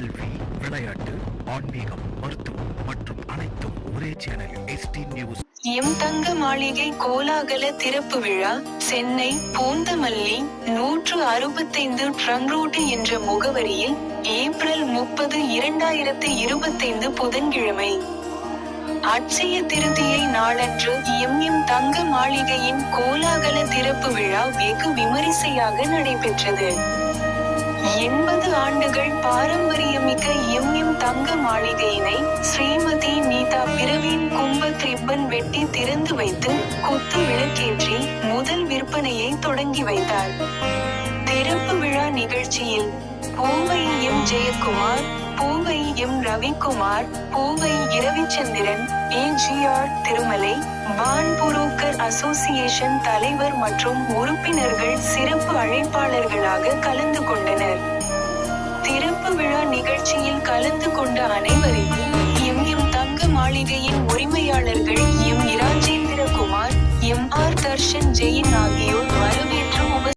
கல்வி விளையாட்டு ஆன்மீகம் மருத்துவம் மற்றும் அனைத்தும் ஒரே சேனலில் எஸ்டி நியூஸ் எம் தங்க மாளிகை கோலாகல திறப்பு விழா சென்னை பூந்தமல்லி நூற்று அறுபத்தைந்து ட்ரங்க் ரோடு என்ற முகவரியில் ஏப்ரல் முப்பது இரண்டாயிரத்து இருபத்தைந்து புதன்கிழமை. அட்சய திருதியை நாளன்று எம் எம் தங்க மாளிகையின் கோலாகல திறப்பு விழா வெகு விமரிசையாக நடைபெற்றது. எண்பது ஆண்டுகள் பாரம்பரியமிக்க எம் எம் தங்க மாளிகையினை ஸ்ரீமதி நீதா பிரவீன் கும்பத் ரிப்பன் வெட்டி திறந்து வைத்து குத்து விளக்கேற்றி முதல் விற்பனையை தொடங்கி வைத்தார். திறப்பு விழா நிகழ்ச்சியில் பூவை M Jayakumar Poovai M Ravikumar Poovai Ravichandran AGR Tirumalai pawn broker association தலைவர் மற்றும் உறுப்பினர்கள் சிறப்பு அழைப்பாளர்களாக கலந்து நிகழ்ச்சியில் கலந்து கொண்ட அனைவரையும் எம் எம் தங்க மாளிகையின் உரிமையாளர்கள் M Rajendra Kumar M R Darshan Jain ஆகிய